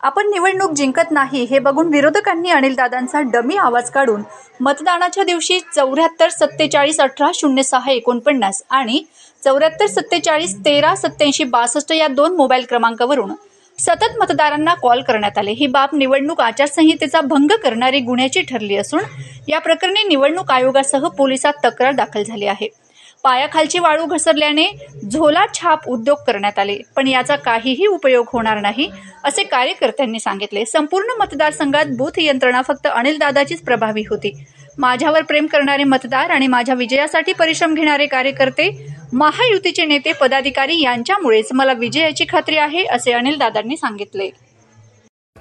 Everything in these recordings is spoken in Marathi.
आपण निवडणूक जिंकत नाही हे बघून विरोधकांनी अनिलदादांचा डमी आवाज काढून मतदानाच्या दिवशी चौऱ्याहत्तर सत्तेचाळीस अठरा शून्य सहा एकोणपन्नास आणि चौऱ्याहत्तर सत्तेचाळीस तेरा सत्याऐंशी बासष्ट या दोन मोबाईल क्रमांकावरून सतत मतदारांना कॉल करण्यात आले. ही बाब निवडणूक आचारसंहितेचा भंग करणारी गुन्ह्याची ठरली असून या प्रकरणी निवडणूक आयोगासह पोलिसात तक्रार दाखल झाली आहे. पायाखालची वाळू घसरल्याने झोला छाप उद्योग करण्यात आले. पण याचा काहीही उपयोग होणार नाही असे कार्यकर्त्यांनी सांगितले. संपूर्ण मतदारसंघात बूथ यंत्रणा फक्त अनिल दादाचीच प्रभावी होती. माझ्यावर प्रेम करणारे मतदार आणि माझ्या विजयासाठी परिश्रम घेणारे कार्यकर्ते महायुतीचे नेते पदाधिकारी यांच्यामुळेच मला विजयाची खात्री आहे असे अनिलदादांनी सांगितले.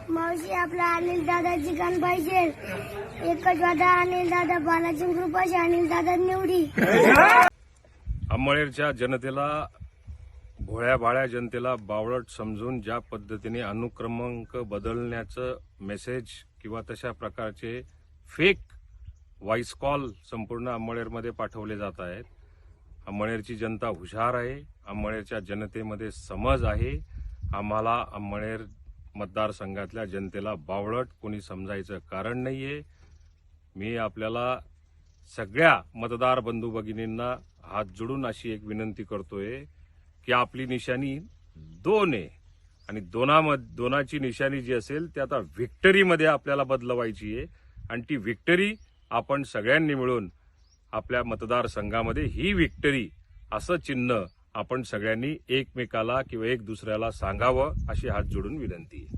मावशी आपला अनिल दादाची गाण पाहिजे. एकच वादा अनिल दादा बालाजी कृपाशी अनिल दादा निवडी. अंमळेरच्या जनतेला भोळ्याभाळ्या जनतेला बावळट समजून ज्या पद्धतीने अनुक्रमांक बदलण्याचं मेसेज किंवा तशा प्रकारचे फेक व्हॉइस कॉल संपूर्ण अंमळेरमध्ये पाठवले जात आहेत. अंमळेरची जनता हुशार आहे. अंमळेरच्या जनतेमध्ये समज आहे. आम्हाला अंमळेर मतदारसंघातल्या जनतेला बावळट कोणी समजायचं कारण नाही आहे मी आपल्याला सगळ्या मतदार बंधू भगिनींना हात जोडून अशी एक विनंती करतोय की आपली निशाणी दोन आहे. आणि दोनामध्ये दोनाची निशाणी जी असेल ती आता व्हिक्टरीमध्ये आपल्याला बदलवायची आहे. आणि ती व्हिक्टरी आपण सगळ्यांनी मिळून आपल्या मतदारसंघामध्ये ही व्हिक्टरी असं चिन्ह आपण सगळ्यांनी एकमेकाला किंवा एक दुसऱ्याला सांगावं अशी हात जोडून विनंती आहे.